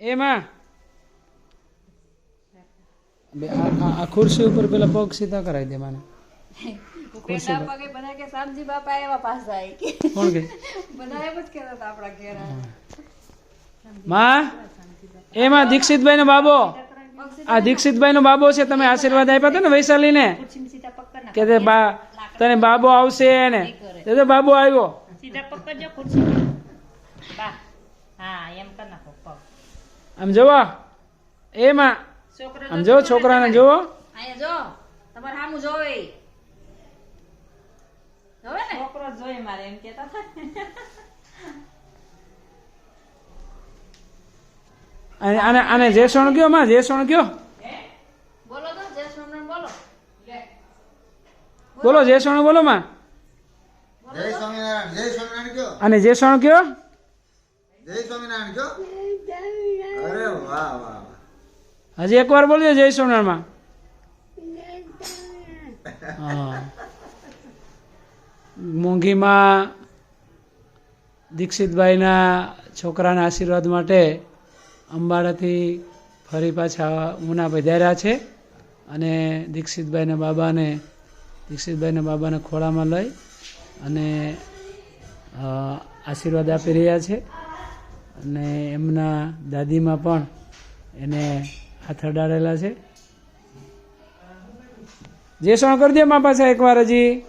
એમાં? આ ખુરશી ઉપર પેલા પગ સીધા કરાવી દે મને. પેલા પગે બધા કે શામજી બાપા એવા પાછા આવી કે કોણ કે? બધા એમ જ કહેતા હતા આપણા ઘેરમાં એમાં દીક્ષિતભાઈ નો બાબો? આ દીક્ષિતભાઈ નો બાબો છે તમે આશીર્વાદ આપ્યા હતા ને વૈશાલીને? ને કે તે બા તને બાબો આવશે ને તે તો બાબો આવ્યો. સીધા પકડજો ખુરશી બા હા એમ કર નાખો પગ. આમ જોવો. એમાં છોકરો આમ જો છોકરાને જોવો. અહીંયા જો તમારે સામું જોવે. જોવે ને? છોકરો જોઈ મારે એમ કેતા અને આને આને જેસણ કયો માં? જેસણ કયો? બોલો તો સ્વામિનારાયણ બોલો. બોલો જેસણ બોલો માં. જય સ્વામિનારાયણ જય સ્વામિનારાયણ કયો? અને જેસણ કયો? જય સ્વામિનારાયણ કયો? અરે વાહ વાહ હજી એકવાર બોલજો જય હા. મોંઘીમાં દીક્ષિતભાઈના છોકરાના આશીર્વાદ માટે અંબાડાથી ફરી પાછા ઉના પધાર્યા છે અને દીક્ષિતભાઈના બાબાને દીક્ષિતભાઈના બાબાને ખોળામાં લઈ અને આશીર્વાદ આપી રહ્યા છે. અને એમના દાદીમાં પણ એને હાથ અડાડેલા છે. જે સણ કરી દે મા પાસે એકવાર હજી.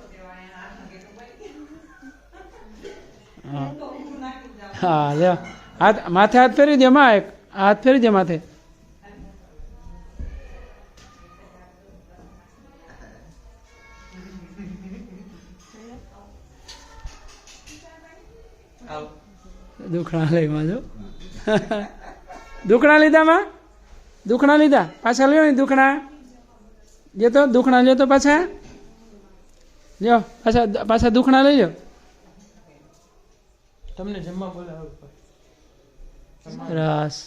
હા. લ્યો. હાથ, માથે હાથ ફેરી દે માં એક. હાથ ફેરી દે માથે. દુખણા લઈ માં જો? દુખણા લીધા માં? દુખણા લીધા. પાછા લ્યો ને દુખણા. જે તો દુખણા લ્યો તો પાછા. લ્યો પાછા પાછા દુખણા લઈ લ્યો. તમને જમવા બોલાવ રસ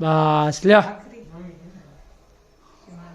બસ લ્યો.